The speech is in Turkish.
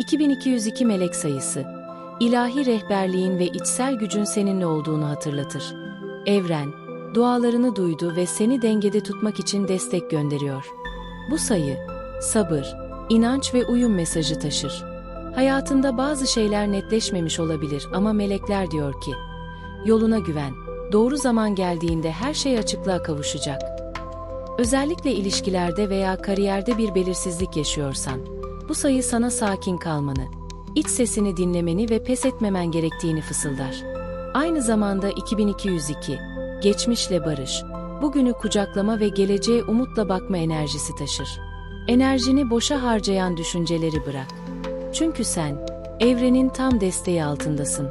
2202 melek sayısı. İlahi rehberliğin ve içsel gücün seninle olduğunu hatırlatır. Evren, dualarını duydu ve seni dengede tutmak için destek gönderiyor. Bu sayı, sabır, inanç ve uyum mesajı taşır. Hayatında bazı şeyler netleşmemiş olabilir ama melekler diyor ki, yoluna güven, doğru zaman geldiğinde her şey açıklığa kavuşacak. Özellikle ilişkilerde veya kariyerde bir belirsizlik yaşıyorsan, bu sayı sana sakin kalmanı, iç sesini dinlemeni ve pes etmemen gerektiğini fısıldar. Aynı zamanda 2202, geçmişle barış, bugünü kucaklama ve geleceğe umutla bakma enerjisi taşır. Enerjini boşa harcayan düşünceleri bırak. Çünkü sen, evrenin tam desteği altındasın.